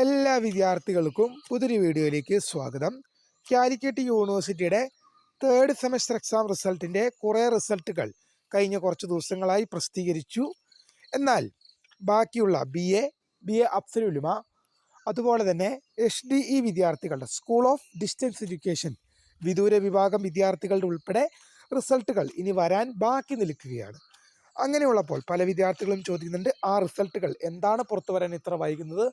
എല്ലാ വിദ്യാർത്ഥികൾക്കും പുതിയൊരു വീഡിയോയിലേക്ക് സ്വാഗതം. കാലിക്കറ്റ് യൂണിവേഴ്സിറ്റിയുടെ തേർഡ് സെമസ്റ്റർ എക്സാം റിസൾട്ടിന്റെ കുറേ റിസൾട്ടുകൾ കഴിഞ്ഞ കുറച്ച് ദിവസങ്ങളായി പ്രസിദ്ധീകരിച്ചു. എന്നാൽ ബാക്കിയുള്ള ബി എ ബി എ അപ്സലുലുമ അതുപോലെ തന്നെ എച്ച് ഡി ഇ വിദ്യാർത്ഥികളുടെ സ്കൂൾ ഓഫ് ഡിസ്റ്റൻസ് എഡ്യൂക്കേഷൻ വിദൂര വിഭാഗം വിദ്യാർത്ഥികളുടെ ഉൾപ്പെടെ റിസൾട്ടുകൾ ഇനി വരാൻ ബാക്കി നിൽക്കുകയാണ്. അങ്ങനെയുള്ളപ്പോൾ പല വിദ്യാർത്ഥികളും ചോദിക്കുന്നുണ്ട് ആ റിസൾട്ടുകൾ എന്താണ് പുറത്തു വരാൻ ഇത്ര വൈകുന്നത്?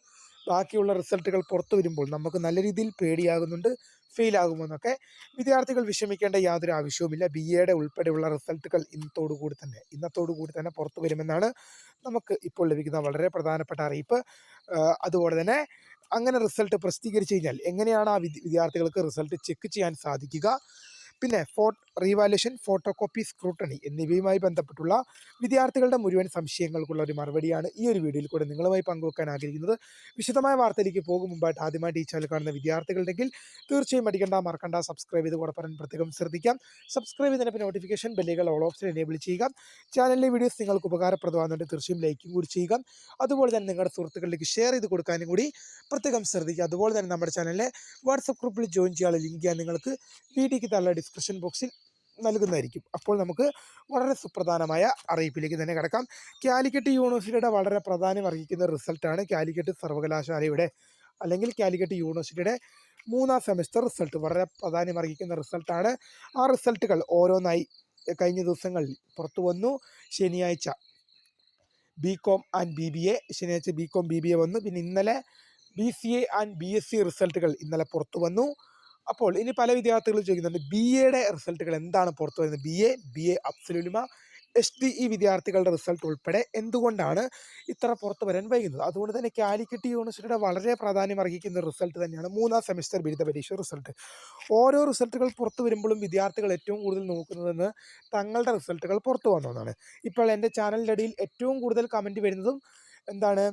ബാക്കിയുള്ള റിസൾട്ടുകൾ പുറത്തു വരുമ്പോൾ നമുക്ക് നല്ല രീതിയിൽ പേടിയാകുന്നുണ്ട് ഫെയിൽ ആകുമെന്നൊക്കെ വിദ്യാർത്ഥികൾ വിഷമിക്കേണ്ട യാതൊരു ആവശ്യവുമില്ല. ബി എയുടെ ഉൾപ്പെടെയുള്ള റിസൾട്ടുകൾ ഇന്നത്തോടു കൂടി തന്നെ ഇന്നത്തോടു കൂടി തന്നെ പുറത്തു വരുമെന്നാണ് നമുക്ക് ഇപ്പോൾ ലഭിക്കുന്ന വളരെ പ്രധാനപ്പെട്ട അറിയിപ്പ്. അതുപോലെ തന്നെ അങ്ങനെ റിസൾട്ട് പ്രസിദ്ധീകരിച്ചു കഴിഞ്ഞാൽ എങ്ങനെയാണ് ആ വിദ്യാർത്ഥികൾക്ക് റിസൾട്ട് ചെക്ക് ചെയ്യാൻ സാധിക്കുക? പിന്നെ ഫോ റീവാലുവേഷൻ ഫോട്ടോ കോപ്പി സ്ക്രൂട്ടണി എന്നിവയുമായി ബന്ധപ്പെട്ടുള്ള വിദ്യാർത്ഥികളുടെ മുഴുവൻ സംശയങ്ങൾക്കുള്ള ഒരു മറുപടിയാണ് ഈ ഒരു വീഡിയോയിൽ കൂടെ നിങ്ങളുമായി പങ്കുവെക്കാൻ ആഗ്രഹിക്കുന്നത്. വിശദമായ വാർത്തയിലേക്ക് പോകും. മുമ്പായിട്ട് ആദ്യമായിട്ട് ഈ ചാനൽ കാണുന്ന വിദ്യാർത്ഥികളുണ്ടെങ്കിൽ തീർച്ചയായും അടിക്കണ്ട മറക്കണ്ട സബ്സ്ക്രൈബ് ചെയ്ത് കൂടെ പറയാൻ പ്രത്യേകം ശ്രദ്ധിക്കാം. സബ്സ്ക്രൈബ് ചെയ്തതിനൊപ്പം നോട്ടിഫിക്കേഷൻ ബെല്ലുകൾ ഓൾ ഓപ്ഷൻ എനേബിൾ ചെയ്യുക. ചാനലിലെ വീഡിയോസ് നിങ്ങൾക്ക് ഉപകാരപ്രദമാകുന്നുണ്ട്. തീർച്ചയായും ലൈക്കും കൂടി ചെയ്യുക. അതുപോലെ തന്നെ നിങ്ങളുടെ സുഹൃത്തുക്കളിലേക്ക് ഷെയർ ചെയ്ത് കൊടുക്കാനും കൂടി പ്രത്യേകം ശ്രദ്ധിക്കുക. അതുപോലെ തന്നെ നമ്മുടെ ചാനലിലെ വാട്സപ്പ് ഗ്രൂപ്പിൽ ജോയിൻ ചെയ്യാനുള്ള ലിങ്ക് ഞാൻ നിങ്ങൾക്ക് വീഡിയോയ്ക്ക് താഴെ ഡിസ്ക്രിപ്ഷൻ ബോക്സിൽ നൽകുന്നതായിരിക്കും. അപ്പോൾ നമുക്ക് വളരെ സുപ്രധാനമായ അറിയിപ്പിലേക്ക് തന്നെ കിടക്കാം. കാലിക്കറ്റ് യൂണിവേഴ്സിറ്റിയുടെ വളരെ പ്രാധാന്യം അർഹിക്കുന്ന റിസൾട്ടാണ് കാലിക്കറ്റ് സർവകലാശാലയുടെ അല്ലെങ്കിൽ കാലിക്കറ്റ് യൂണിവേഴ്സിറ്റിയുടെ മൂന്നാം സെമസ്റ്റർ റിസൾട്ട് വളരെ പ്രാധാന്യം അർഹിക്കുന്ന റിസൾട്ടാണ് ആ റിസൾട്ടുകൾ ഓരോന്നായി കഴിഞ്ഞ ദിവസങ്ങളിൽ പുറത്തു വന്നു. ശനിയാഴ്ച B com and B B A ശനിയാഴ്ച B com B B A വന്നു. പിന്നെ ഇന്നലെ B C A and B S C റിസൾട്ടുകൾ ഇന്നലെ പുറത്തു വന്നു. അപ്പോൾ ഇനി പല വിദ്യാർത്ഥികളും ചോദിക്കുന്നുണ്ട് ബി എയുടെ റിസൾട്ടുകൾ എന്താണ് പുറത്തു വരുന്നത്? ബി എ ബി എ അബ്സലുലിമ എസ് ഡി ഇ വിദ്യാർത്ഥികളുടെ റിസൾട്ട് ഉൾപ്പെടെ എന്തുകൊണ്ടാണ് ഇത്ര പുറത്തു വരാൻ വൈകുന്നത്? അതുകൊണ്ട് തന്നെ കാലിക്കറ്റ് യൂണിവേഴ്സിറ്റിയുടെ വളരെ പ്രാധാന്യം അർഹിക്കുന്ന റിസൾട്ട് തന്നെയാണ് മൂന്നാം സെമിസ്റ്റർ ബിരുദ പരീക്ഷ റിസൾട്ട് ഓരോ റിസൾട്ടുകൾ പുറത്തു വരുമ്പോഴും വിദ്യാർത്ഥികൾ ഏറ്റവും കൂടുതൽ നോക്കുന്നതെന്ന് തങ്ങളുടെ റിസൾട്ടുകൾ പുറത്തു വന്നതാണ്. ഇപ്പോൾ എന്റെ ചാനലിന്റെ ഇടയിൽ ഏറ്റവും കൂടുതൽ കമന്റ് വരുന്നതും എന്താണ്?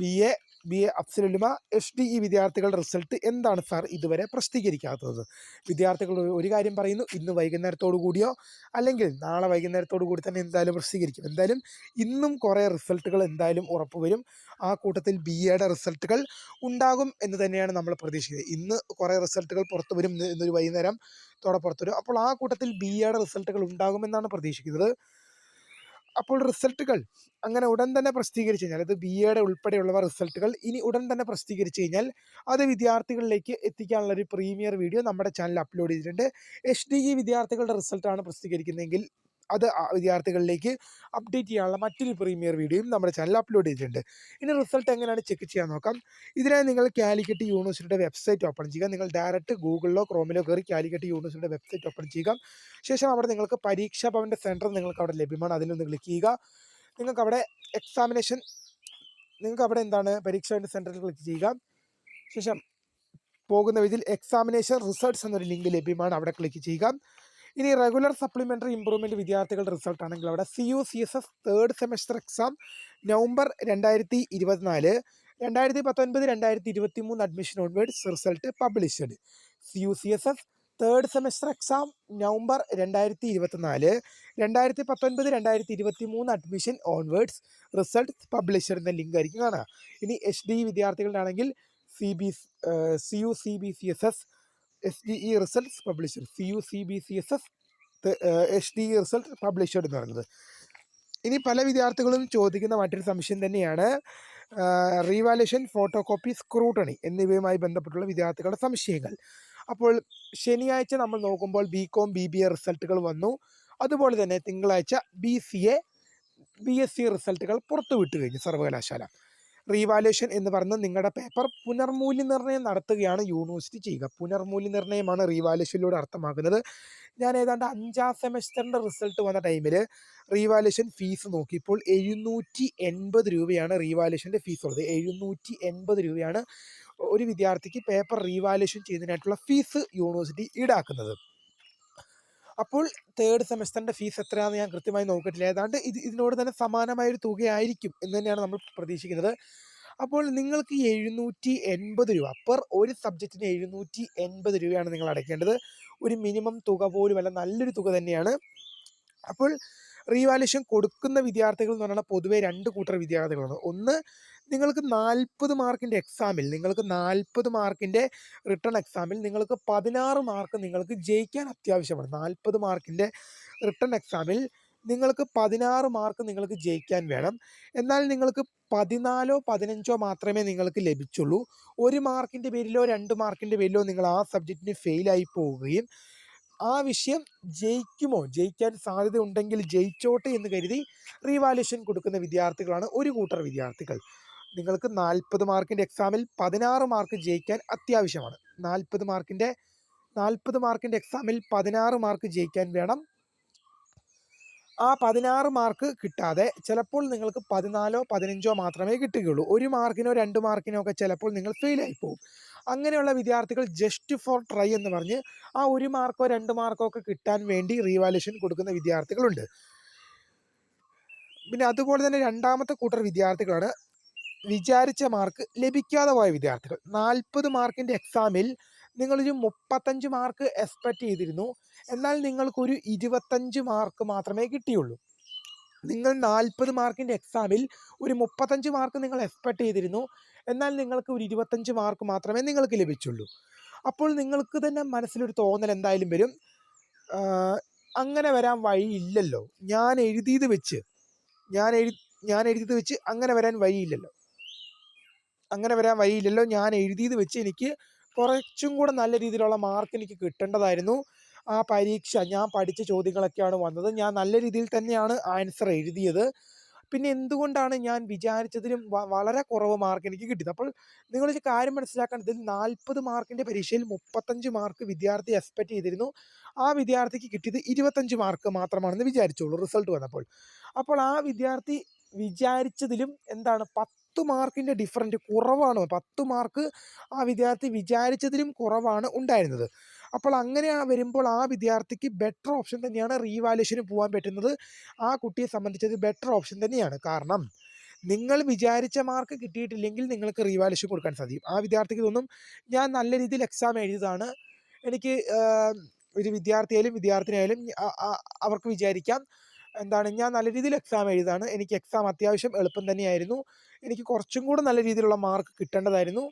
ബി എ ബി എ അഫ്സലുലിമ എസ് ഡി ഇ വിദ്യാർത്ഥികളുടെ റിസൾട്ട് എന്താണ് സാർ ഇതുവരെ പ്രസിദ്ധീകരിക്കാത്തത്? വിദ്യാർത്ഥികൾ ഒരു- കാര്യം പറയുന്നു ഇന്ന് വൈകുന്നേരത്തോടു കൂടിയോ അല്ലെങ്കിൽ നാളെ വൈകുന്നേരത്തോടു കൂടി തന്നെ എന്തായാലും പ്രസിദ്ധീകരിക്കും. എന്തായാലും ഇന്നും കുറേ റിസൾട്ടുകൾ എന്തായാലും ഉറപ്പുവരും. ആ കൂട്ടത്തിൽ ബി എയുടെ റിസൾട്ടുകൾ ഉണ്ടാകും എന്ന് തന്നെയാണ് നമ്മൾ പ്രതീക്ഷിക്കുന്നത്. ഇന്ന് കുറേ റിസൾട്ടുകൾ പുറത്തു വരും ഇന്ന് ഇന്നൊരു വൈകുന്നേരം തോടെ പുറത്തു വരും അപ്പോൾ ആ കൂട്ടത്തിൽ ബി എയുടെ റിസൾട്ടുകൾ ഉണ്ടാകുമെന്നാണ് പ്രതീക്ഷിക്കുന്നത്. അപ്പോൾ റിസൾട്ടുകൾ അങ്ങനെ ഉടൻ തന്നെ പ്രസിദ്ധീകരിച്ചു കഴിഞ്ഞാൽ അത് ബി എയുടെ ഉൾപ്പെടെയുള്ളവ റിസൾട്ടുകൾ ഇനി ഉടൻ തന്നെ പ്രസിദ്ധീകരിച്ചു കഴിഞ്ഞാൽ അത് വിദ്യാർത്ഥികളിലേക്ക് എത്തിക്കാനുള്ള ഒരു പ്രീമിയർ വീഡിയോ നമ്മുടെ ചാനൽ അപ്ലോഡ് ചെയ്തിട്ടുണ്ട്. എച്ച് ഡി ഇ വിദ്യാർത്ഥികളുടെ റിസൾട്ടാണ് പ്രസിദ്ധീകരിക്കുന്നതെങ്കിൽ അത് വിദ്യാർത്ഥികളിലേക്ക് അപ്ഡേറ്റ് ചെയ്യാനുള്ള മറ്റൊരു പ്രീമിയർ വീഡിയോയും നമ്മുടെ ചാനൽ അപ്ലോഡ് ചെയ്തിട്ടുണ്ട്. ഇനി റിസൾട്ട് എങ്ങനെയാണ് ചെക്ക് ചെയ്യാൻ നോക്കാം. ഇതിനായി നിങ്ങൾ കാലിക്കറ്റ് യൂണിവേഴ്സിറ്റിയുടെ വെബ്സൈറ്റ് ഓപ്പൺ ചെയ്യുക. നിങ്ങൾ ഡയറക്റ്റ് ഗൂഗിളിലോ ക്രോമിലോ കയറി കാലിക്കറ്റ് യൂണിവേഴ്സിറ്റിയുടെ വെബ്സൈറ്റ് ഓപ്പൺ ചെയ്യുക. ശേഷം അവിടെ നിങ്ങൾക്ക് പരീക്ഷാ ഭവന്റെ സെന്റർ നിങ്ങൾക്ക് അവിടെ ലഭ്യമാണ്. അതിലൊന്ന് ക്ലിക്ക് ചെയ്യുക. നിങ്ങൾക്ക് അവിടെ എക്സാമിനേഷൻ നിങ്ങൾക്ക് അവിടെ എന്താണ് പരീക്ഷാ സെന്ററിൽ ക്ലിക്ക് ചെയ്യുക. ശേഷം പോകുന്ന വിധത്തിൽ എക്സാമിനേഷൻ റിസൾട്ട്സ് എന്നൊരു ലിങ്ക് ലഭ്യമാണ്. അവിടെ ക്ലിക്ക് ചെയ്യുക. ഇനി റെഗുലർ സപ്ലിമെന്ററി ഇമ്പ്രൂവ്മെന്റ് വിദ്യാർത്ഥികളുടെ റിസൾട്ട് ആണെങ്കിൽ അവിടെ C U C S S third semester exam November രണ്ടായിരത്തി ഇരുപത്തിനാല് രണ്ടായിരത്തി പത്തൊൻപത് രണ്ടായിരത്തി ഇരുപത്തി മൂന്ന് admission onwards result published C U C S S third semester exam November രണ്ടായിരത്തി ഇരുപത്തിനാല് രണ്ടായിരത്തി പത്തൊൻപത് രണ്ടായിരത്തി ഇരുപത്തി മൂന്ന് അഡ്മിഷൻ ഓൺവേർഡ്സ് റിസൾട്ട് പബ്ലിഷർ എന്ന ലിങ്ക് ആയിരിക്കും കാണുക. ഇനി എച്ച് ഡി വിദ്യാർത്ഥികളുടെ ആണെങ്കിൽ C B C U C B C S S S D E results published C U C B C S S S D E result published എന്ന് പറയുന്നത്. ഇനി പല വിദ്യാർത്ഥികളും ചോദിക്കുന്ന മറ്റൊരു സംശയം തന്നെയാണ് റീവാലുവേഷൻ ഫോട്ടോ കോപ്പി സ്ക്രൂട്ടണി എന്നിവയുമായി ബന്ധപ്പെട്ടുള്ള വിദ്യാർത്ഥികളുടെ സംശയങ്ങൾ. അപ്പോൾ ശനിയാഴ്ച നമ്മൾ നോക്കുമ്പോൾ B com B B A റിസൾട്ടുകൾ വന്നു. അതുപോലെ തന്നെ തിങ്കളാഴ്ച B C A B S C റിസൾട്ടുകൾ പുറത്തുവിട്ട് കഴിഞ്ഞു സർവകലാശാല റീവാലുവേഷൻ എന്ന് പറഞ്ഞ് നിങ്ങളുടെ പേപ്പർ പുനർമൂല്യനിർണയം നടത്തുകയാണ് യൂണിവേഴ്സിറ്റി ചെയ്യുക. പുനർമൂല്യനിർണയമാണ് റീവാലുവേഷനിലൂടെ അർത്ഥമാക്കുന്നത്. ഞാൻ ഏതാണ്ട് അഞ്ചാം സെമസ്റ്ററിന്റെ റിസൾട്ട് വന്ന ടൈമിൽ റീവാലുവേഷൻ ഫീസ് നോക്കിയപ്പോൾ എഴുന്നൂറ്റി എൺപത് രൂപയാണ് റീവാലുവേഷന്റെ ഫീസ് ഉള്ളത്. എഴുന്നൂറ്റി എൺപത് രൂപയാണ് ഒരു വിദ്യാർത്ഥിക്ക് പേപ്പർ റീവാലുവേഷൻ ചെയ്യുന്നതിനായിട്ടുള്ള ഫീസ് യൂണിവേഴ്സിറ്റി ഈടാക്കുന്നത്. അപ്പോൾ തേർഡ് സെമസ്റ്ററിന്റെ ഫീസ് എത്രയാണെന്ന് ഞാൻ കൃത്യമായി നോക്കിയിട്ടില്ല. ഏതാണ്ട് ഇത് ഇതിനോട് തന്നെ സമാനമായൊരു തുകയായിരിക്കും എന്ന് തന്നെയാണ് നമ്മൾ പ്രതീക്ഷിക്കുന്നത്. അപ്പോൾ നിങ്ങൾക്ക് എഴുന്നൂറ്റി എൺപത് രൂപ പെർ ഒരു സബ്ജക്റ്റിന് എഴുന്നൂറ്റി എൺപത് രൂപയാണ് നിങ്ങൾ അടയ്ക്കേണ്ടത്. ഒരു മിനിമം തുക പോലും അല്ല നല്ലൊരു തുക തന്നെയാണ്. അപ്പോൾ റീവാലുവേഷൻ കൊടുക്കുന്ന വിദ്യാർത്ഥികൾ എന്ന് പറഞ്ഞാൽ പൊതുവേ രണ്ട് കൂട്ടർ വിദ്യാർത്ഥികളാണ്. ഒന്ന് നിങ്ങൾക്ക് നാൽപ്പത് മാർക്കിന്റെ എക്സാമിൽ നിങ്ങൾക്ക് നാൽപ്പത് മാർക്കിന്റെ റിട്ടേൺ എക്സാമിൽ നിങ്ങൾക്ക് പതിനാറ് മാർക്ക് നിങ്ങൾക്ക് ജയിക്കാൻ അത്യാവശ്യമാണ്. നാൽപ്പത് മാർക്കിന്റെ റിട്ടേൺ എക്സാമിൽ നിങ്ങൾക്ക് പതിനാറ് മാർക്ക് നിങ്ങൾക്ക് ജയിക്കാൻ വേണം. എന്നാൽ നിങ്ങൾക്ക് പതിനാലോ പതിനഞ്ചോ മാത്രമേ നിങ്ങൾക്ക് ലഭിച്ചുള്ളൂ. ഒരു മാർക്കിന്റെ പേരിലോ രണ്ട് മാർക്കിന്റെ പേരിലോ നിങ്ങൾ ആ സബ്ജക്റ്റിന് ഫെയിലായി പോവുകയും ആ വിഷയം ജയിക്കുമോ? ജയിക്കാൻ സാധ്യത ഉണ്ടെങ്കിൽ ജയിച്ചോട്ടെ എന്ന് കരുതി റീവാലുവേഷൻ കൊടുക്കുന്ന വിദ്യാർത്ഥികളാണ് ഒരു കൂട്ടർ വിദ്യാർത്ഥികൾ. നിങ്ങൾക്ക് നാൽപ്പത് മാർക്കിന്റെ എക്സാമിൽ പതിനാറ് മാർക്ക് ജയിക്കാൻ അത്യാവശ്യമാണ്. നാൽപ്പത് മാർക്കിന്റെ നാൽപ്പത് മാർക്കിന്റെ എക്സാമിൽ പതിനാറ് മാർക്ക് ജയിക്കാൻ വേണം. ആ പതിനാറ് മാർക്ക് കിട്ടാതെ ചിലപ്പോൾ നിങ്ങൾക്ക് പതിനാലോ പതിനഞ്ചോ മാത്രമേ കിട്ടുകയുള്ളൂ. ഒരു മാർക്കിനോ രണ്ട് മാർക്കിനോ ഒക്കെ ചിലപ്പോൾ നിങ്ങൾ ഫെയിലായി പോകും. അങ്ങനെയുള്ള വിദ്യാർത്ഥികൾ ജസ്റ്റ് ഫോർ ട്രൈ എന്ന് പറഞ്ഞ് ആ ഒരു മാർക്കോ രണ്ട് മാർക്കോ ഒക്കെ കിട്ടാൻ വേണ്ടി റീവാലുവേഷൻ കൊടുക്കുന്ന വിദ്യാർത്ഥികളുണ്ട്. പിന്നെ അതുപോലെ തന്നെ രണ്ടാമത്തെ കൂട്ടർ വിദ്യാർത്ഥികളാണ്. വിചാരിച്ച മാർക്ക് ലഭിക്കാതെ പോയ വിദ്യാർത്ഥികൾ. നാൽപ്പത് മാർക്കിന്റെ എക്സാമിൽ നിങ്ങളൊരു മുപ്പത്തഞ്ച് മാർക്ക് എക്സ്പെക്റ്റ് ചെയ്തിരുന്നു. എന്നാൽ നിങ്ങൾക്കൊരു ഇരുപത്തഞ്ച് മാർക്ക് മാത്രമേ കിട്ടിയുള്ളൂ. നിങ്ങൾ നാൽപ്പത് മാർക്കിന്റെ എക്സാമിൽ ഒരു മുപ്പത്തഞ്ച് മാർക്ക് നിങ്ങൾ എക്സ്പെക്റ്റ് ചെയ്തിരുന്നു. എന്നാൽ നിങ്ങൾക്ക് ഒരു ഇരുപത്തഞ്ച് മാർക്ക് മാത്രമേ നിങ്ങൾക്ക് ലഭിച്ചുള്ളൂ. അപ്പോൾ നിങ്ങൾക്ക് തന്നെ മനസ്സിലൊരു തോന്നൽ എന്തായാലും വരും. അങ്ങനെ വരാൻ വഴിയില്ലല്ലോ. ഞാൻ എഴുതിയത് വെച്ച് ഞാൻ എഴു ഞാൻ എഴുതിയത് വെച്ച് അങ്ങനെ വരാൻ വഴിയില്ലല്ലോ. അങ്ങനെ വരാൻ വഴിയില്ലല്ലോ. ഞാൻ എഴുതിയത് വെച്ച് എനിക്ക് കുറച്ചും കൂടെ നല്ല രീതിയിലുള്ള മാർക്ക് എനിക്ക് കിട്ടേണ്ടതായിരുന്നു. ആ പരീക്ഷ ഞാൻ പഠിച്ച ചോദ്യങ്ങളൊക്കെയാണ് വന്നത്. ഞാൻ നല്ല രീതിയിൽ തന്നെയാണ് ആൻസർ എഴുതിയത്. പിന്നെ എന്തുകൊണ്ടാണ് ഞാൻ വിചാരിച്ചതിലും വളരെ കുറവ് മാർക്ക് എനിക്ക് കിട്ടിയത്? അപ്പോൾ നിങ്ങളൊരു കാര്യം മനസ്സിലാക്കേണ്ടത് നാൽപ്പത് മാർക്കിന്റെ പരീക്ഷയിൽ മുപ്പത്തഞ്ച് മാർക്ക് വിദ്യാർത്ഥി എക്സ്പെക്റ്റ് ചെയ്തിരുന്നു. ആ വിദ്യാർത്ഥിക്ക് കിട്ടിയത് ഇരുപത്തഞ്ച് മാർക്ക് മാത്രമാണെന്ന് വിചാരിച്ചോളൂ റിസൾട്ട് വന്നപ്പോൾ. അപ്പോൾ ആ വിദ്യാർത്ഥി വിചാരിച്ചതിലും എന്താണ്? പത്ത് മാർക്കിന്റെ ഡിഫറന്റ് കുറവാണ്. പത്ത് മാർക്ക് ആ വിദ്യാർത്ഥി വിചാരിച്ചതിലും കുറവാണ് ഉണ്ടായിരുന്നത്. അപ്പോൾ അങ്ങനെ വരുമ്പോൾ ആ വിദ്യാർത്ഥിക്ക് ബെറ്റർ ഓപ്ഷൻ തന്നെയാണ് റീവാലുവേഷന് പോകാൻ പറ്റുന്നത്. ആ കുട്ടിയെ സംബന്ധിച്ചത് ബെറ്റർ ഓപ്ഷൻ തന്നെയാണ്. കാരണം നിങ്ങൾ വിചാരിച്ച മാർക്ക് കിട്ടിയിട്ടില്ലെങ്കിൽ നിങ്ങൾക്ക് റീവാലുവേഷൻ കൊടുക്കാൻ സാധിക്കും. ആ വിദ്യാർത്ഥിക്ക് തോന്നും ഞാൻ നല്ല രീതിയിൽ എക്സാം എഴുതിയതാണ്. എനിക്ക് ഒരു വിദ്യാർത്ഥിയായാലും വിദ്യാർത്ഥിനിയായാലും അവർക്ക് വിചാരിക്കാം. എന്താണ് ഞാൻ നല്ല രീതിയിൽ എക്സാം എഴുതാണ്. എനിക്ക് എക്സാം അത്യാവശ്യം എളുപ്പം തന്നെയായിരുന്നു. എനിക്ക് കുറച്ചും കൂടെ നല്ല രീതിയിലുള്ള മാർക്ക് കിട്ടേണ്ടതായിരുന്നു.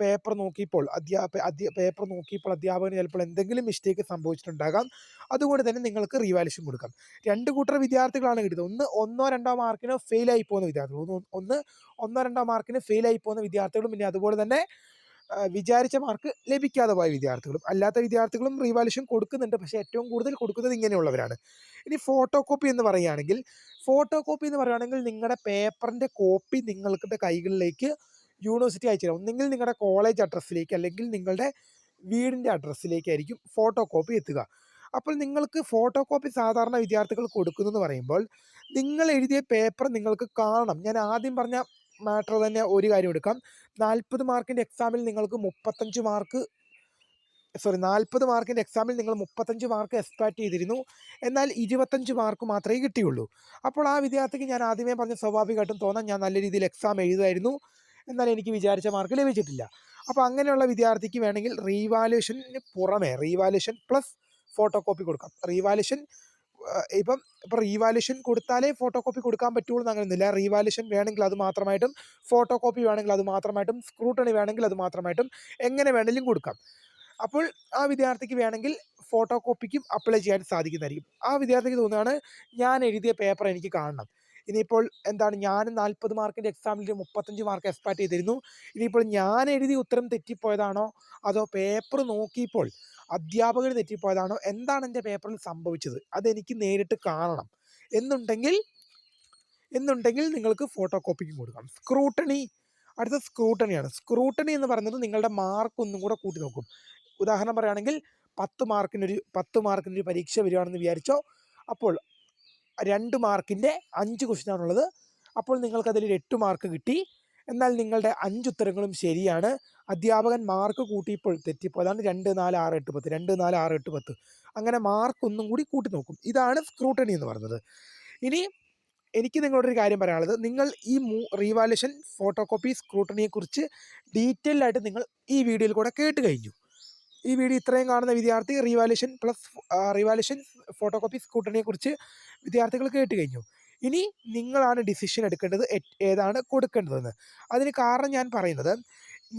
പേപ്പർ നോക്കിയപ്പോൾ അധ്യാപ അധ്യ പേപ്പർ നോക്കിയപ്പോൾ അധ്യാപകന് ചിലപ്പോൾ എന്തെങ്കിലും മിസ്റ്റേക്ക് സംഭവിച്ചിട്ടുണ്ടാകാം. അതുകൊണ്ട് തന്നെ നിങ്ങൾക്ക് റീവാലുഷൻ കൊടുക്കാം. രണ്ട് കൂട്ടർ വിദ്യാർത്ഥികളാണ് കിട്ടിയത്. ഒന്ന് ഒന്നോ രണ്ടോ മാർക്കിന് ഫെയിലായി പോകുന്ന വിദ്യാർത്ഥികൾ. ഒന്ന് ഒന്ന് ഒന്നോ രണ്ടോ മാർക്കിന് ഫെയിലായി പോകുന്ന വിദ്യാർത്ഥികളും പിന്നെ അതുപോലെ തന്നെ വിചാരിച്ച മാർക്ക് ലഭിക്കാതെ പോയ വിദ്യാർത്ഥികളും അല്ലാത്ത വിദ്യാർത്ഥികളും റീവാലുഷൻ കൊടുക്കുന്നുണ്ട്. പക്ഷേ ഏറ്റവും കൂടുതൽ കൊടുക്കുന്നത് ഇങ്ങനെയുള്ളവരാണ്. ഇനി ഫോട്ടോ കോപ്പി എന്ന് പറയുകയാണെങ്കിൽ ഫോട്ടോ കോപ്പി എന്ന് പറയുകയാണെങ്കിൽ നിങ്ങളുടെ പേപ്പറിന്റെ കോപ്പി നിങ്ങളുടെ കൈകളിലേക്ക് യൂണിവേഴ്സിറ്റി അയച്ചു തരാം ഒന്നെങ്കിൽ നിങ്ങളുടെ കോളേജ് അഡ്രസ്സിലേക്ക് അല്ലെങ്കിൽ നിങ്ങളുടെ വീടിന്റെ അഡ്രസ്സിലേക്കായിരിക്കും ഫോട്ടോ കോപ്പി എത്തുക. അപ്പോൾ നിങ്ങൾക്ക് ഫോട്ടോ കോപ്പി സാധാരണ വിദ്യാർത്ഥികൾ കൊടുക്കുന്നു എന്ന് പറയുമ്പോൾ നിങ്ങൾ എഴുതിയ പേപ്പർ നിങ്ങൾക്ക് കാണണം. ഞാൻ ആദ്യം പറഞ്ഞ മാറ്റർ തന്നെ ഒരു കാര്യം എടുക്കാം. നാൽപ്പത് മാർക്കിന്റെ എക്സാമിൽ നിങ്ങൾക്ക് മുപ്പത്തഞ്ച് മാർക്ക് സോറി നാൽപ്പത് മാർക്കിന്റെ എക്സാമിൽ നിങ്ങൾ മുപ്പത്തഞ്ച് മാർക്ക് എക്സ്പെക്റ്റ് ചെയ്തിരുന്നു. എന്നാൽ ഇരുപത്തഞ്ച് മാർക്ക് മാത്രമേ കിട്ടിയുള്ളൂ. അപ്പോൾ ആ വിദ്യാർത്ഥിക്ക് ഞാൻ ആദ്യമേ പറഞ്ഞ സ്വാഭാവികമായിട്ടും തോന്നാം ഞാൻ നല്ല രീതിയിൽ എക്സാം എഴുതുമായിരുന്നു. എന്നാൽ എനിക്ക് വിചാരിച്ച മാർക്ക് ലഭിച്ചിട്ടില്ല. അപ്പോൾ അങ്ങനെയുള്ള വിദ്യാർത്ഥിക്ക് വേണമെങ്കിൽ റീവാലുവേഷന് പുറമേ റീവാലുവേഷൻ പ്ലസ് ഫോട്ടോ കോപ്പി കൊടുക്കാം. റീവാലുവേഷൻ ഇപ്പം ഇപ്പം റീവാലുഷൻ കൊടുത്താലേ ഫോട്ടോ കോപ്പി കൊടുക്കാൻ പറ്റുള്ളൂ എന്ന് അങ്ങനെയൊന്നുമില്ല റീവാലുഷൻ വേണമെങ്കിൽ അത് മാത്രമായിട്ടും ഫോട്ടോ കോപ്പി വേണമെങ്കിൽ അത് മാത്രമായിട്ടും സ്ക്രൂട്ടണി വേണമെങ്കിൽ അത് മാത്രമായിട്ടും എങ്ങനെ വേണമെങ്കിലും കൊടുക്കാം. അപ്പോൾ ആ വിദ്യാർത്ഥിക്ക് വേണമെങ്കിൽ ഫോട്ടോ കോപ്പിക്കും അപ്ലൈ ചെയ്യാൻ സാധിക്കുന്നതായിരിക്കും. ആ വിദ്യാർത്ഥിക്ക് തോന്നുകയാണ് ഞാൻ എഴുതിയ പേപ്പർ എനിക്ക് കാണണം. ഇനിയിപ്പോൾ എന്താണ് ഞാൻ നാൽപ്പത് മാർക്കിന്റെ എക്സാമിൽ മുപ്പത്തഞ്ച് മാർക്ക് എക്സ്പെക്ട് ചെയ്തിരുന്നു. ഇനിയിപ്പോൾ ഞാൻ എഴുതി ഉത്തരം തെറ്റിപ്പോയതാണോ? അതോ പേപ്പർ നോക്കിയപ്പോൾ അധ്യാപകർ തെറ്റിപ്പോയതാണോ? എന്താണ് എന്റെ പേപ്പറിൽ സംഭവിച്ചത്? അതെനിക്ക് നേരിട്ട് കാണണം. എന്നുണ്ടെങ്കിൽ എന്നുണ്ടെങ്കിൽ നിങ്ങൾക്ക് ഫോട്ടോ കോപ്പിക്കും കൊടുക്കാം. സ്ക്രൂട്ടണി അടുത്ത സ്ക്രൂട്ടണിയാണ്. സ്ക്രൂട്ടണി എന്ന് പറയുന്നത് നിങ്ങളുടെ മാർക്ക് ഒന്നും കൂടെ കൂട്ടി നോക്കും. ഉദാഹരണം പറയുകയാണെങ്കിൽ പത്ത് മാർക്കിനൊരു പത്ത് മാർക്കിനൊരു പരീക്ഷ വരികയാണെന്ന് വിചാരിച്ചോ? അപ്പോൾ രണ്ട് മാർക്കിന്റെ അഞ്ച് ക്വസ്റ്റ്യനാണുള്ളത്. അപ്പോൾ നിങ്ങൾക്കതിൽ എട്ട് മാർക്ക് കിട്ടി. എന്നാൽ നിങ്ങളുടെ അഞ്ച് ഉത്തരങ്ങളും ശരിയാണ്. അധ്യാപകൻ മാർക്ക് കൂട്ടിയപ്പോൾ തെറ്റിപ്പോൾ അതാണ് രണ്ട് നാല് ആറ് എട്ട് പത്ത്. രണ്ട് നാല് ആറ് എട്ട് പത്ത്. അങ്ങനെ മാർക്ക് ഒന്നും കൂടി കൂട്ടി നോക്കും. ഇതാണ് സ്ക്രൂട്ടണി എന്ന് പറയുന്നത്. ഇനി എനിക്ക് നിങ്ങളോടൊരു കാര്യം പറയാനുള്ളത്. നിങ്ങൾ ഈ മൂ റീവാലുഷൻ ഫോട്ടോ കോപ്പി സ്ക്രൂട്ടണിയെക്കുറിച്ച് ഡീറ്റെയിൽഡായിട്ട് നിങ്ങൾ ഈ വീഡിയോയിൽ കൂടെ കേട്ട് കഴിഞ്ഞു. ഈ വീഡിയോ ഇത്രയും കാണുന്ന വിദ്യാർത്ഥി revaluation plus revaluation photo copy കുറിച്ച് വിദ്യാർത്ഥികൾ കേട്ട് കഴിഞ്ഞു. ഇനി നിങ്ങളാണ് ഡിസിഷൻ എടുക്കേണ്ടത് ഏതാണ് കൊടുക്കേണ്ടതെന്ന്. അതിന് കാരണം ഞാൻ പറയുന്നത്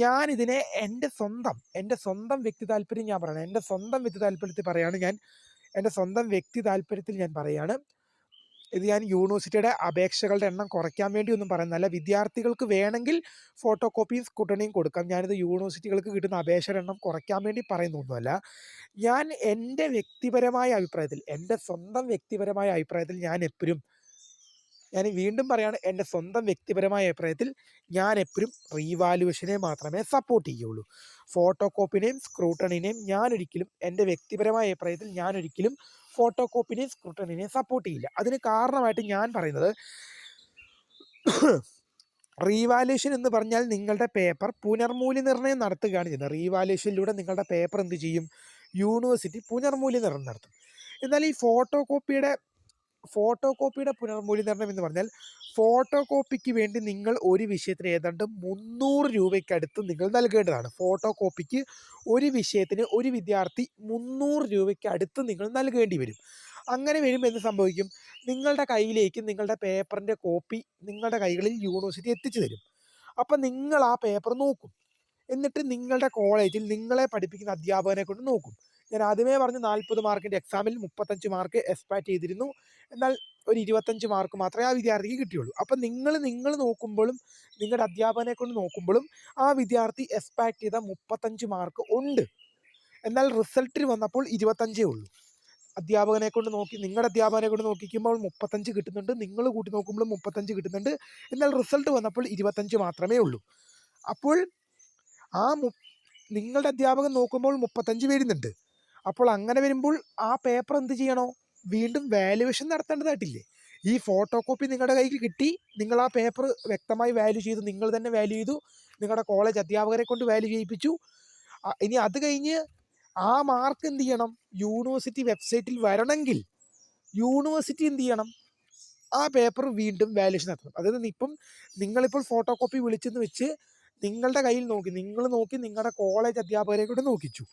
ഞാൻ ഇതിനെ എന്റെ സ്വന്തം എന്റെ സ്വന്തം വ്യക്തി താല്പര്യം ഞാൻ പറയണം. എന്റെ സ്വന്തം വ്യക്തി താല്പര്യത്തിൽ പറയാണ് ഞാൻ. എന്റെ സ്വന്തം വ്യക്തി താല്പര്യത്തിൽ ഞാൻ പറയാണ്. ഇത് ഞാൻ യൂണിവേഴ്സിറ്റിയുടെ അപേക്ഷകളുടെ എണ്ണം കുറയ്ക്കാൻ വേണ്ടി ഒന്നും പറയുന്നതല്ല വിദ്യാർത്ഥികൾക്ക് വേണമെങ്കിൽ ഫോട്ടോ കോപ്പിയും സ്കൂട്ടണിയും കൊടുക്കാം. ഞാനിത് യൂണിവേഴ്സിറ്റികൾക്ക് കിട്ടുന്ന അപേക്ഷയുടെ എണ്ണം കുറയ്ക്കാൻ വേണ്ടി പറയുന്നൊന്നുമല്ല. ഞാൻ എന്റെ വ്യക്തിപരമായ അഭിപ്രായത്തിൽ എന്റെ സ്വന്തം വ്യക്തിപരമായ അഭിപ്രായത്തിൽ ഞാൻ എപ്പോഴും ഞാൻ വീണ്ടും പറയാണ് എന്റെ സ്വന്തം വ്യക്തിപരമായ അഭിപ്രായത്തിൽ ഞാൻ എപ്പോഴും റീവാലുവേഷനെ മാത്രമേ സപ്പോർട്ട് ചെയ്യുള്ളൂ. ഫോട്ടോ കോപ്പിനെയും സ്ക്രൂട്ടണിനെയും ഞാനൊരിക്കലും എന്റെ വ്യക്തിപരമായ അഭിപ്രായത്തിൽ ഞാൻ ഒരിക്കലും ഫോട്ടോ കോപ്പിനെയും സ്ക്രൂട്ടണിനെയും സപ്പോർട്ട് ചെയ്യില്ല. അതിന് കാരണമായിട്ട് ഞാൻ പറയുന്നത് റീവാലുവേഷൻ എന്ന് പറഞ്ഞാൽ നിങ്ങളുടെ പേപ്പർ പുനർമൂല്യനിർണയം നടത്തുകയാണ് ചെയ്യുന്നത്. റീവാലുവേഷനിലൂടെ നിങ്ങളുടെ പേപ്പർ എന്ത് ചെയ്യും? യൂണിവേഴ്സിറ്റി പുനർമൂല്യനിർണയം നടത്തും. എന്നാൽ ഈ ഫോട്ടോ കോപ്പിയുടെ ഫോട്ടോ കോപ്പിയുടെ പുനർമൂല്യനിർണയം എന്ന് പറഞ്ഞാൽ ഫോട്ടോ കോപ്പിക്ക് വേണ്ടി നിങ്ങൾ ഒരു വിഷയത്തിന് ഏതാണ്ട് മുന്നൂറ് രൂപയ്ക്കടുത്ത് നിങ്ങൾ നൽകേണ്ടതാണ്. ഫോട്ടോ കോപ്പിക്ക് ഒരു വിഷയത്തിന് ഒരു വിദ്യാർത്ഥി മുന്നൂറ് രൂപയ്ക്ക് അടുത്ത് നിങ്ങൾ നൽകേണ്ടി വരും. അങ്ങനെ വരുമ്പോൾ എന്ത് സംഭവിക്കും. നിങ്ങളുടെ കയ്യിലേക്ക് നിങ്ങളുടെ പേപ്പറിന്റെ കോപ്പി നിങ്ങളുടെ കൈകളിൽ യൂണിവേഴ്സിറ്റി എത്തിച്ചു തരും. അപ്പം നിങ്ങൾ ആ പേപ്പർ നോക്കും. എന്നിട്ട് നിങ്ങളുടെ കോളേജിൽ നിങ്ങളെ പഠിപ്പിക്കുന്ന അധ്യാപകനെ കൊണ്ട് നോക്കും. ഞാൻ ആദ്യമേ പറഞ്ഞു നാൽപ്പത് മാർക്കിന്റെ എക്സാമിൽ മുപ്പത്തഞ്ച് മാർക്ക് എക്സ്പാക്ട് ചെയ്തിരുന്നു. എന്നാൽ ഒരു ഇരുപത്തഞ്ച് മാർക്ക് മാത്രമേ ആ വിദ്യാർത്ഥിക്ക് കിട്ടിയുള്ളൂ. അപ്പം നിങ്ങൾ നിങ്ങൾ നോക്കുമ്പോഴും നിങ്ങളുടെ അധ്യാപകനെ കൊണ്ട് നോക്കുമ്പോഴും ആ വിദ്യാർത്ഥി എക്സ്പാക്ട് ചെയ്ത മുപ്പത്തഞ്ച് മാർക്ക് ഉണ്ട്. എന്നാൽ റിസൾട്ടിൽ വന്നപ്പോൾ ഇരുപത്തഞ്ചേ ഉള്ളൂ. അധ്യാപകനെ കൊണ്ട് നോക്കി നിങ്ങളുടെ അധ്യാപകനെ കൊണ്ട് നോക്കിക്കുമ്പോൾ മുപ്പത്തഞ്ച് കിട്ടുന്നുണ്ട്. നിങ്ങൾ കൂട്ടി നോക്കുമ്പോഴും മുപ്പത്തഞ്ച് കിട്ടുന്നുണ്ട്. എന്നാൽ റിസൾട്ട് വന്നപ്പോൾ ഇരുപത്തഞ്ച് മാത്രമേ ഉള്ളൂ. അപ്പോൾ ആ നിങ്ങളുടെ അധ്യാപകൻ നോക്കുമ്പോൾ മുപ്പത്തഞ്ച് വരുന്നുണ്ട് അപ്പോൾ അങ്ങനെ വരുമ്പോൾ ആ പേപ്പർ എന്ത് ചെയ്യണോ? വീണ്ടും വാല്യുവേഷൻ നടത്തേണ്ടതായിട്ടില്ലേ? ഈ ഫോട്ടോ കോപ്പി നിങ്ങളുടെ കയ്യിൽ കിട്ടി നിങ്ങൾ ആ പേപ്പർ വ്യക്തമായി വാല്യൂ ചെയ്തു നിങ്ങൾ തന്നെ വാല്യൂ ചെയ്തു നിങ്ങളുടെ കോളേജ് അധ്യാപകരെ കൊണ്ട് വാല്യൂ ചെയ്യിപ്പിച്ചു. ഇനി അത് കഴിഞ്ഞ് ആ മാർക്ക് എന്ത് ചെയ്യണം? യൂണിവേഴ്സിറ്റി വെബ്സൈറ്റിൽ വരണമെങ്കിൽ യൂണിവേഴ്സിറ്റി എന്ത് ചെയ്യണം? ആ പേപ്പർ വീണ്ടും വാല്യുവേഷൻ നടത്തണം. അതായത് ഇപ്പം നിങ്ങളിപ്പോൾ ഫോട്ടോ കോപ്പി വിളിച്ചെന്ന് വെച്ച് നിങ്ങളുടെ കയ്യിൽ നോക്കി നിങ്ങൾ നോക്കി നിങ്ങളുടെ കോളേജ് അധ്യാപകരെ കൂടെ നോക്കിച്ചു.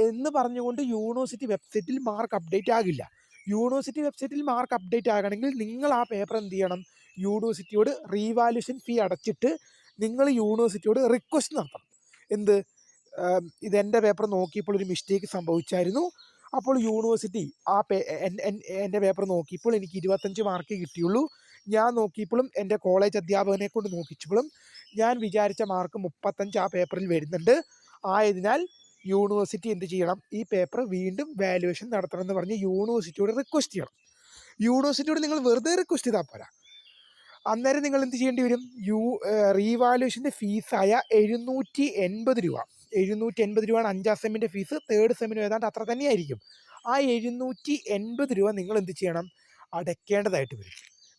എന്ന് പറഞ്ഞുകൊണ്ട് യൂണിവേഴ്സിറ്റി വെബ്സൈറ്റിൽ മാർക്ക് അപ്ഡേറ്റ് ആകില്ല. യൂണിവേഴ്സിറ്റി വെബ്സൈറ്റിൽ മാർക്ക് അപ്ഡേറ്റ് ആകണമെങ്കിൽ നിങ്ങൾ ആ പേപ്പർ എന്ത് ചെയ്യണം? യൂണിവേഴ്സിറ്റിയോട് റീവാലുവേഷൻ ഫീ അടച്ചിട്ട് നിങ്ങൾ യൂണിവേഴ്സിറ്റിയോട് റിക്വസ്റ്റ് നടത്തണം. എന്ത്? ഇത് ഇതെന്റെ പേപ്പർ നോക്കിയപ്പോൾ ഒരു മിസ്റ്റേക്ക് സംഭവിച്ചായിരുന്നു. അപ്പോൾ യൂണിവേഴ്സിറ്റി ആ പേ എൻ- എൻ- എന്റെ പേപ്പർ നോക്കിയപ്പോൾ എനിക്ക് ഇരുപത്തഞ്ച് മാർക്ക് കിട്ടിയുള്ളൂ. ഞാൻ നോക്കിയപ്പോഴും എന്റെ കോളേജ് അധ്യാപകനെ കൊണ്ട് നോക്കിച്ചപ്പോഴും ഞാൻ വിചാരിച്ച മാർക്ക് മുപ്പത്തഞ്ച് ആ പേപ്പറിൽ വരുന്നുണ്ട്. ആയതിനാൽ യൂണിവേഴ്സിറ്റി എന്ത് ചെയ്യണം? ഈ പേപ്പർ വീണ്ടും വാല്യുവേഷൻ നടത്തണം എന്ന് പറഞ്ഞ് യൂണിവേഴ്സിറ്റിയോട് റിക്വസ്റ്റ് ചെയ്യണം. യൂണിവേഴ്സിറ്റിയോട് നിങ്ങൾ വെറുതെ റിക്വസ്റ്റ് ചെയ്താൽ പോരാ. അന്നേരം നിങ്ങൾ എന്ത് ചെയ്യേണ്ടി വരും? യു റീവാലുവേഷന്റെ ഫീസായ എഴുന്നൂറ്റി എൺപത് രൂപ. എഴുന്നൂറ്റി എൺപത് രൂപയാണ് അഞ്ചാം സെമ്മിന്റെ ഫീസ് തേർഡ് സെമ്മിന് ഏതാണ്ട് അത്ര തന്നെയായിരിക്കും. ആ എഴുന്നൂറ്റി എൺപത് രൂപ നിങ്ങൾ എന്ത് ചെയ്യണം? അടയ്ക്കേണ്ടതായിട്ട് വരും.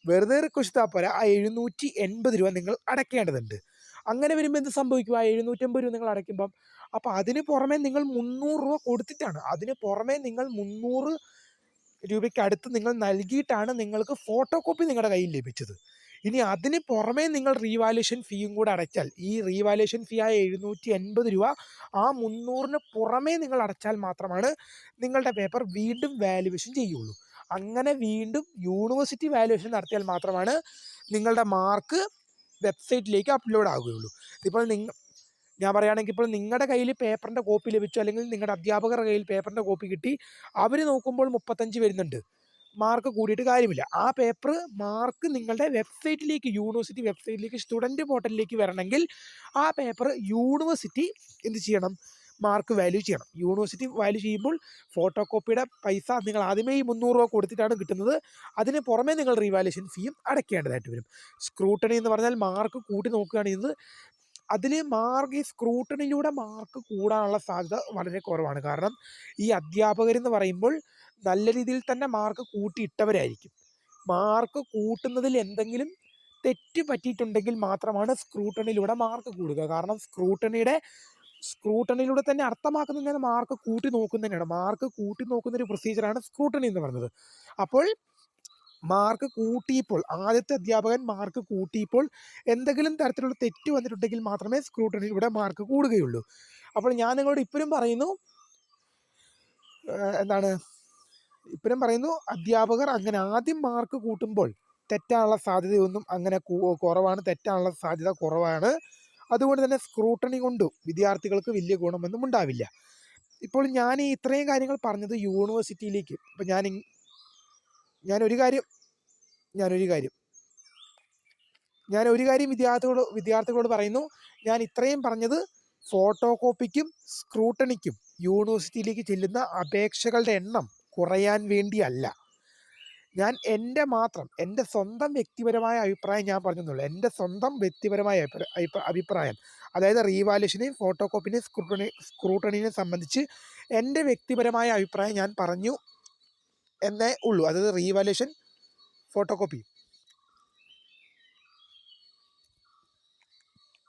വെറുതെ റിക്വസ്റ്റ് പോരാ. ആ എഴുന്നൂറ്റി എൺപത് രൂപ നിങ്ങൾ അടയ്ക്കേണ്ടതുണ്ട്. അങ്ങനെ വരുമ്പോൾ എന്ത് സംഭവിക്കും? ആ എഴുന്നൂറ്റമ്പത് രൂപ നിങ്ങൾ അടയ്ക്കുമ്പം. അപ്പോൾ അതിന് പുറമെ നിങ്ങൾ മുന്നൂറ് രൂപ കൊടുത്തിട്ടാണ്. അതിന് പുറമെ നിങ്ങൾ മുന്നൂറ് രൂപയ്ക്ക് അടുത്ത് നിങ്ങൾ നൽകിയിട്ടാണ് നിങ്ങൾക്ക് ഫോട്ടോ കോപ്പി നിങ്ങളുടെ കയ്യിൽ ലഭിച്ചത്. ഇനി അതിന് പുറമേ നിങ്ങൾ റീവാലുവേഷൻ ഫീയും കൂടെ അടച്ചാൽ ഈ റീവാലുവേഷൻ ഫീ ആയ എഴുന്നൂറ്റി എൺപത് രൂപ ആ മുന്നൂറിന് പുറമേ നിങ്ങൾ അടച്ചാൽ മാത്രമാണ് നിങ്ങളുടെ പേപ്പർ വീണ്ടും വാലുവേഷൻ ചെയ്യുള്ളൂ. അങ്ങനെ വീണ്ടും യൂണിവേഴ്സിറ്റി വാലുവേഷൻ നടത്തിയാൽ മാത്രമാണ് നിങ്ങളുടെ മാർക്ക് വെബ്സൈറ്റിലേക്ക് അപ്ലോഡ് ആവുകയുള്ളൂ. ഇപ്പോൾ നിങ്ങൾ ഞാൻ പറയുകയാണെങ്കിൽ ഇപ്പോൾ നിങ്ങളുടെ കയ്യിൽ പേപ്പറിന്റെ കോപ്പി ലഭിച്ചു അല്ലെങ്കിൽ നിങ്ങളുടെ അധ്യാപകരുടെ കയ്യിൽ പേപ്പറിന്റെ കോപ്പി കിട്ടി അവർ നോക്കുമ്പോൾ മുപ്പത്തഞ്ച് വരുന്നുണ്ട്. മാർക്ക് കൂടിയിട്ട് കാര്യമില്ല. ആ പേപ്പർ മാർക്ക് നിങ്ങളുടെ വെബ്സൈറ്റിലേക്ക് യൂണിവേഴ്സിറ്റി വെബ്സൈറ്റിലേക്ക് സ്റ്റുഡന്റ് പോർട്ടലിലേക്ക് വരണമെങ്കിൽ ആ പേപ്പർ യൂണിവേഴ്സിറ്റി എന്ത് ചെയ്യണം? മാർക്ക് വാല്യൂ ചെയ്യണം. യൂണിവേഴ്സിറ്റി വാല്യൂ ചെയ്യുമ്പോൾ ഫോട്ടോ കോപ്പിയുടെ പൈസ നിങ്ങൾ ആദ്യമേ ഈ മുന്നൂറ് രൂപ കൊടുത്തിട്ടാണ് കിട്ടുന്നത്. അതിന് പുറമേ നിങ്ങൾ റീവാലുവേഷൻ ഫീയും അടയ്ക്കേണ്ടതായിട്ട് വരും. സ്ക്രൂട്ടണി എന്ന് പറഞ്ഞാൽ മാർക്ക് കൂട്ടി നോക്കുകയാണ് ചെയ്യുന്നത്. അതിൽ മാർക്ക് ഈ സ്ക്രൂട്ടണിയിലൂടെ മാർക്ക് കൂടാനുള്ള സാധ്യത വളരെ കുറവാണ്. കാരണം ഈ അധ്യാപകരെന്ന് പറയുമ്പോൾ നല്ല രീതിയിൽ തന്നെ മാർക്ക് കൂട്ടിയിട്ടവരായിരിക്കും. മാർക്ക് കൂട്ടുന്നതിൽ എന്തെങ്കിലും തെറ്റ് പറ്റിയിട്ടുണ്ടെങ്കിൽ മാത്രമാണ് സ്ക്രൂട്ടണിയിലൂടെ മാർക്ക് കൂടുക. കാരണം സ്ക്രൂട്ടണിയുടെ സ്ക്രൂട്ടണിയിലൂടെ തന്നെ അർത്ഥമാക്കുന്നത് മാർക്ക് കൂട്ടി നോക്കുന്നതിനാണ്. മാർക്ക് കൂട്ടി നോക്കുന്ന ഒരു പ്രൊസീജിയറാണ് സ്ക്രൂട്ടണി എന്ന് പറയുന്നത്. അപ്പോൾ മാർക്ക് കൂട്ടിയപ്പോൾ ആദ്യത്തെ അധ്യാപകൻ മാർക്ക് കൂട്ടിയപ്പോൾ എന്തെങ്കിലും തരത്തിലുള്ള തെറ്റ് വന്നിട്ടുണ്ടെങ്കിൽ മാത്രമേ സ്ക്രൂട്ടണിയിലൂടെ മാർക്ക് കൂടുകയുള്ളൂ. അപ്പോൾ ഞാൻ നിങ്ങളോട് ഇപ്പോഴും പറയുന്നു എന്താണ്? ഇപ്പോഴും പറയുന്നു അധ്യാപകർ അങ്ങനെ ആദ്യം മാർക്ക് കൂട്ടുമ്പോൾ തെറ്റാനുള്ള സാധ്യതയൊന്നും അങ്ങനെ കുറവാണ്. തെറ്റാനുള്ള സാധ്യത കുറവാണ്. അതുകൊണ്ട് തന്നെ സ്ക്രൂട്ടണി കൊണ്ടും വിദ്യാർത്ഥികൾക്ക് വലിയ ഗുണമൊന്നും ഉണ്ടാവില്ല. ഇപ്പോൾ ഞാൻ ഈ ഇത്രയും കാര്യങ്ങൾ പറഞ്ഞത് യൂണിവേഴ്സിറ്റിയിലേക്ക് ഇപ്പം ഞാൻ ഞാനൊരു കാര്യം ഞാനൊരു കാര്യം. ഞാൻ ഒരു കാര്യം വിദ്യാർത്ഥികളോട് വിദ്യാർത്ഥികളോട് പറയുന്നു. ഞാൻ ഇത്രയും പറഞ്ഞത് ഫോട്ടോ കോപ്പിക്കും സ്ക്രൂട്ടണിക്കും യൂണിവേഴ്സിറ്റിയിലേക്ക് ചെല്ലുന്ന അപേക്ഷകളുടെ എണ്ണം കുറയാൻ വേണ്ടിയല്ല. ഞാൻ എന്റെ മാത്രം എന്റെ സ്വന്തം വ്യക്തിപരമായ അഭിപ്രായം ഞാൻ പറഞ്ഞെന്നുള്ളൂ. എന്റെ സ്വന്തം വ്യക്തിപരമായ അഭിപ്രായ- അതായത് റീവാലുഷനെയും ഫോട്ടോ കോപ്പിനെയും സ്ക്രൂട്ടണി സ്ക്രൂട്ടണിനെ സംബന്ധിച്ച് എന്റെ വ്യക്തിപരമായ അഭിപ്രായം ഞാൻ പറഞ്ഞു എന്നേ ഉള്ളൂ. അതായത് revaluation photo copy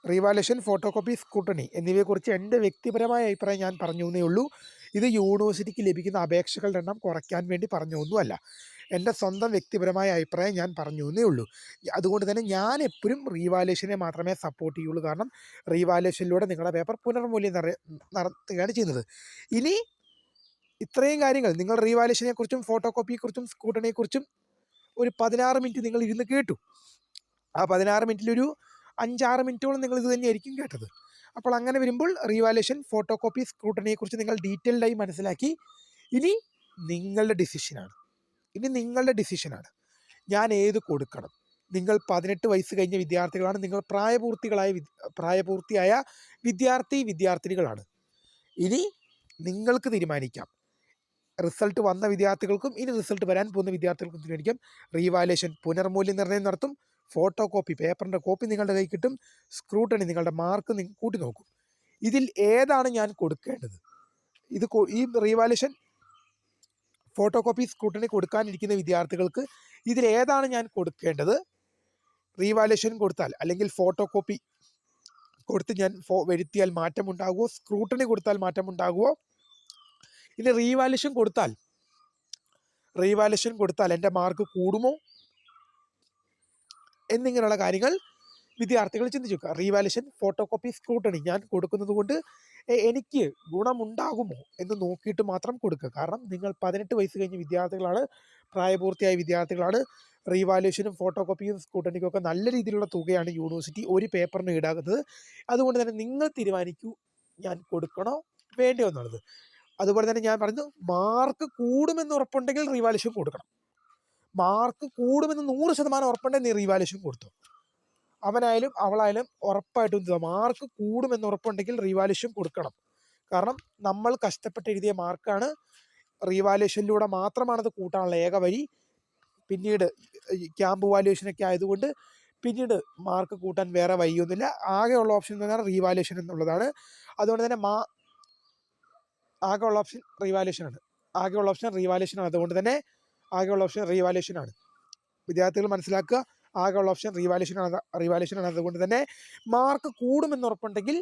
revaluation photo copy scrutiny എന്നിവയെക്കുറിച്ച് എന്റെ വ്യക്തിപരമായ അഭിപ്രായം ഞാൻ പറഞ്ഞു എന്നേ ഉള്ളൂ. ഇത് യൂണിവേഴ്സിറ്റിക്ക് ലഭിക്കുന്ന അപേക്ഷകളുടെ എണ്ണം കുറയ്ക്കാൻ വേണ്ടി പറഞ്ഞു ഒന്നുമല്ല എന്റെ സ്വന്തം വ്യക്തിപരമായ അഭിപ്രായം ഞാൻ പറഞ്ഞു എന്നേ ഉള്ളൂ. അതുകൊണ്ട് തന്നെ ഞാൻ എപ്പോഴും റീവാലുവേഷനെ മാത്രമേ സപ്പോർട്ട് ചെയ്യുള്ളൂ. കാരണം റീവാലുവേഷനിലൂടെ നിങ്ങളുടെ പേപ്പർ പുനർമൂല്യം നടത്തുകയാണ് ചെയ്യുന്നത്. ഇനി ഇത്രയും കാര്യങ്ങൾ. നിങ്ങൾ റീവാലുവേഷനെ കുറിച്ചും ഫോട്ടോ കോപ്പിയെക്കുറിച്ചും സ്കൂട്ടണിയെക്കുറിച്ചും ഒരു പതിനാറ് മിനിറ്റ് നിങ്ങൾ ഇരുന്ന് കേട്ടു. ആ പതിനാറ് മിനിറ്റിലൊരു അഞ്ചാറ് മിനിറ്റോളം നിങ്ങൾ ഇത് തന്നെയായിരിക്കും കേട്ടത്. അപ്പോൾ അങ്ങനെ വരുമ്പോൾ റീവാലേഷൻ ഫോട്ടോ കോപ്പി സ്ക്രൂട്ടണിയെക്കുറിച്ച് നിങ്ങൾ ഡീറ്റെയിൽഡായി മനസ്സിലാക്കി. ഇനി നിങ്ങളുടെ ഡിസിഷനാണ് ഇനി നിങ്ങളുടെ ഡിസിഷനാണ് ഞാൻ ഏത് കൊടുക്കണം? നിങ്ങൾ പതിനെട്ട് വയസ്സ് കഴിഞ്ഞ വിദ്യാർത്ഥികളാണ്. നിങ്ങൾ പ്രായപൂർത്തികളായ പ്രായപൂർത്തിയായ വിദ്യാർത്ഥി വിദ്യാർത്ഥിനികളാണ്. ഇനി നിങ്ങൾക്ക് തീരുമാനിക്കാം. റിസൾട്ട് വന്ന വിദ്യാർത്ഥികൾക്കും ഇനി റിസൾട്ട് വരാൻ പോകുന്ന വിദ്യാർത്ഥികൾക്കും തീരുമാനിക്കാം. റീവാലേഷൻ പുനർമൂല്യനിർണയം നടത്തും. ഫോട്ടോ കോപ്പി പേപ്പറിന്റെ കോപ്പി നിങ്ങളുടെ കയ്യിൽ കിട്ടും സ്ക്രൂട്ടണി നിങ്ങളുടെ മാർക്ക് കൂട്ടി നോക്കും ഇതിൽ ഏതാണ് ഞാൻ കൊടുക്കേണ്ടത്? ഇത് ഈ റീവാലുഷൻ ഫോട്ടോ കോപ്പി സ്ക്രൂട്ടണി കൊടുക്കാനിരിക്കുന്ന വിദ്യാർത്ഥികൾക്ക് ഇതിൽ ഏതാണ് ഞാൻ കൊടുക്കേണ്ടത്? റീവാലുവേഷൻ കൊടുത്താൽ അല്ലെങ്കിൽ ഫോട്ടോ കോപ്പി കൊടുത്ത് ഞാൻ ഫോ വരുത്തിയാൽ മാറ്റമുണ്ടാകുമോ? സ്ക്രൂട്ടണി കൊടുത്താൽ മാറ്റമുണ്ടാകുമോ? ഇനി റീവാലുവേഷൻ കൊടുത്താൽ റീവാലുവേഷൻ കൊടുത്താൽ എന്റെ മാർക്ക് കൂടുമോ? എന്നിങ്ങനെയുള്ള കാര്യങ്ങൾ വിദ്യാർത്ഥികൾ ചിന്തിച്ചു. നോക്കുക റീവാലുവേഷൻ ഫോട്ടോ കോപ്പി സ്ക്രൂട്ടണി. ഞാൻ കൊടുക്കുന്നത് കൊണ്ട് എനിക്ക് ഗുണമുണ്ടാകുമോ എന്ന് നോക്കിയിട്ട് മാത്രം കൊടുക്കുക. കാരണം നിങ്ങൾ പതിനെട്ട് വയസ്സ് കഴിഞ്ഞ വിദ്യാർത്ഥികളാണ് പ്രായപൂർത്തിയായ വിദ്യാർത്ഥികളാണ്. റീവാലുവേഷനും ഫോട്ടോ കോപ്പിയും സ്കൂട്ടണിക്കും ഒക്കെ നല്ല രീതിയിലുള്ള തുകയാണ് യൂണിവേഴ്സിറ്റി ഒരു പേപ്പറിന് ഈടാക്കുന്നത്. അതുകൊണ്ട് തന്നെ നിങ്ങൾ തീരുമാനിക്കൂ ഞാൻ കൊടുക്കണോ വേണ്ടയോ എന്നുള്ളത്. അതുപോലെ തന്നെ ഞാൻ പറഞ്ഞു മാർക്ക് കൂടുമെന്ന് ഉറപ്പുണ്ടെങ്കിൽ റീവാലുവേഷൻ കൊടുക്കണം. മാർക്ക് കൂടുമെന്ന് നൂറ് ശതമാനം ഉറപ്പുണ്ടെങ്കിൽ നീ റീവാലുവേഷൻ കൊടുത്തു. അവനായാലും അവളായാലും ഉറപ്പായിട്ടും മാർക്ക് കൂടുമെന്ന് ഉറപ്പുണ്ടെങ്കിൽ റീവാലുവേഷൻ കൊടുക്കണം. കാരണം നമ്മൾ കഷ്ടപ്പെട്ട് എഴുതിയ മാർക്കാണ് റീവാലുവേഷനിലൂടെ മാത്രമാണ് അത് കൂട്ടാനുള്ള ഏക വഴി. പിന്നീട് ക്യാമ്പ് ക്യാമ്പ് വാലുവേഷനൊക്കെ ആയതുകൊണ്ട് പിന്നീട് മാർക്ക് കൂട്ടാൻ വേറെ വഴിയൊന്നുമില്ല. ആകെയുള്ള ഓപ്ഷൻ എന്ന് പറഞ്ഞാൽ റീവാലുവേഷൻ എന്നുള്ളതാണ്. അതുകൊണ്ട് തന്നെ മാ ആകെയുള്ള ഓപ്ഷൻ റീവാലുവേഷൻ ആണ്. ആകെയുള്ള ഓപ്ഷൻ റീവാലുവേഷൻ ആണ്. അതുകൊണ്ട് തന്നെ ആകെയുള്ള ഓപ്ഷൻ റീവാലുവേഷൻ ആണ്. വിദ്യാർത്ഥികൾ മനസ്സിലാക്കുക ആകെയുള്ള ഓപ്ഷൻ റീവാലുവേഷൻ ആണ് റീവാലുവേഷൻ ആണ്. അതുകൊണ്ട് തന്നെ മാർക്ക് കൂടുമെന്ന് ഉറപ്പുണ്ടെങ്കിൽ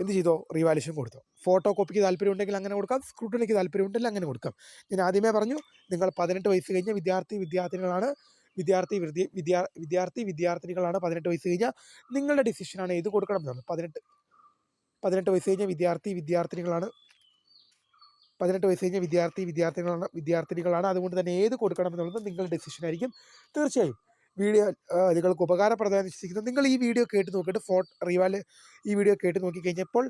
എന്ത് ചെയ്തോ? റീവാലുവേഷൻ കൊടുത്തോ. ഫോട്ടോ കോപ്പിക്ക് താല്പര്യം ഉണ്ടെങ്കിൽ അങ്ങനെ കൊടുക്കാം. സ്ക്രൂട്ടണിക്ക് താല്പര്യം ഉണ്ടെങ്കിൽ അങ്ങനെ കൊടുക്കാം. ഞാൻ ആദ്യമേ പറഞ്ഞു നിങ്ങൾ പതിനെട്ട് വയസ്സ് കഴിഞ്ഞ വിദ്യാർത്ഥി വിദ്യാർത്ഥിനികളാണ് വിദ്യാർത്ഥി വിദ്യ വിദ്യാ വിദ്യാർത്ഥി വിദ്യാർത്ഥിനികളാണ് പതിനെട്ട് വയസ്സ് കഴിഞ്ഞാൽ നിങ്ങളുടെ ഡിസിഷനാണ് ഏത് കൊടുക്കണം എന്നാണ്. പതിനെട്ട് പതിനെട്ട് വയസ്സ് കഴിഞ്ഞ വിദ്യാർത്ഥി വിദ്യാർത്ഥിനികളാണ് പതിനെട്ട് വയസ്സ് കഴിഞ്ഞ വിദ്യാർത്ഥി വിദ്യാർത്ഥികളാണ് വിദ്യാർത്ഥിനികളാണ്. അതുകൊണ്ട് തന്നെ ഏത് കൊടുക്കണം എന്നുള്ളത് നിങ്ങളുടെ ഡെസിഷൻ ആയിരിക്കും. തീർച്ചയായും വീഡിയോ നിങ്ങൾക്ക് ഉപകാരപ്രദമായി വിശ്വസിക്കുന്നത് നിങ്ങൾ ഈ വീഡിയോ കേട്ട് നോക്കിയിട്ട് ഫോട്ടോ റീവാൽ ഈ വീഡിയോ കേട്ട് നോക്കിക്കഴിഞ്ഞപ്പോൾ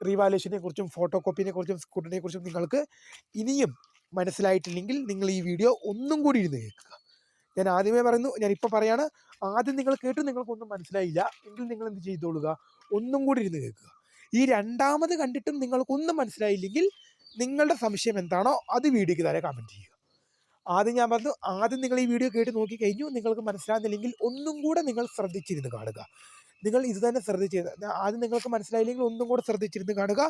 റീവാലുവേഷനെ കുറിച്ചും ഫോട്ടോ കോപ്പിനെ കുറിച്ചും സ്കൂട്ടിനെ കുറിച്ചും നിങ്ങൾക്ക് ഇനിയും മനസ്സിലായിട്ടില്ലെങ്കിൽ നിങ്ങൾ ഈ വീഡിയോ ഒന്നും കൂടി ഇരുന്ന് കേൾക്കുക. ഞാൻ ആദ്യമേ പറയുന്നു ഞാൻ ഇപ്പോൾ പറയാണ് ആദ്യം നിങ്ങൾ കേട്ട് നിങ്ങൾക്കൊന്നും മനസ്സിലായില്ല. എങ്കിൽ നിങ്ങൾ എന്ത് ചെയ്തോളുക? ഒന്നും കൂടി ഇരുന്ന് കേൾക്കുക. ഈ രണ്ടാമത് കണ്ടിട്ടും നിങ്ങൾക്കൊന്നും മനസ്സിലായില്ലെങ്കിൽ നിങ്ങളുടെ സംശയം എന്താണോ അത് വീഡിയോയ്ക്ക് താഴെ കമന്റ് ചെയ്യുക. ആദ്യം ഞാൻ പറഞ്ഞു ആദ്യം നിങ്ങൾ ഈ വീഡിയോ കേട്ട് നോക്കി കഴിഞ്ഞു നിങ്ങൾക്ക് മനസ്സിലാകുന്നില്ലെങ്കിൽ ഒന്നും കൂടെ നിങ്ങൾ ശ്രദ്ധിച്ചിരുന്ന് കാണുക. നിങ്ങൾ ഇത് തന്നെ ശ്രദ്ധിച്ചിരുന്ന് ആദ്യം നിങ്ങൾക്ക് മനസ്സിലായില്ലെങ്കിൽ ഒന്നും കൂടെ ശ്രദ്ധിച്ചിരുന്ന് കാണുക.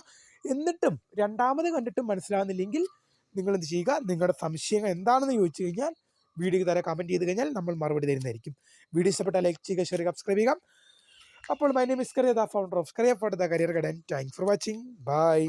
എന്നിട്ടും രണ്ടാമത് കണ്ടിട്ടും മനസ്സിലാകുന്നില്ലെങ്കിൽ നിങ്ങൾ എന്ത് ചെയ്യുക നിങ്ങളുടെ സംശയങ്ങൾ എന്താണെന്ന് ചോദിച്ചു കഴിഞ്ഞാൽ വീഡിയോയ്ക്ക് താഴെ കമന്റ് ചെയ്ത് കഴിഞ്ഞാൽ നമ്മൾ മറുപടി തരുന്നതായിരിക്കും. വീഡിയോ ഇഷ്ടപ്പെട്ടാൽ ലൈക്ക് ചെയ്യുക ഷെയർ സബ്സ്ക്രൈബ് ചെയ്യുക. അപ്പോൾ my name is Kariya the founder of Kariya for the career guidance thanks for watching bye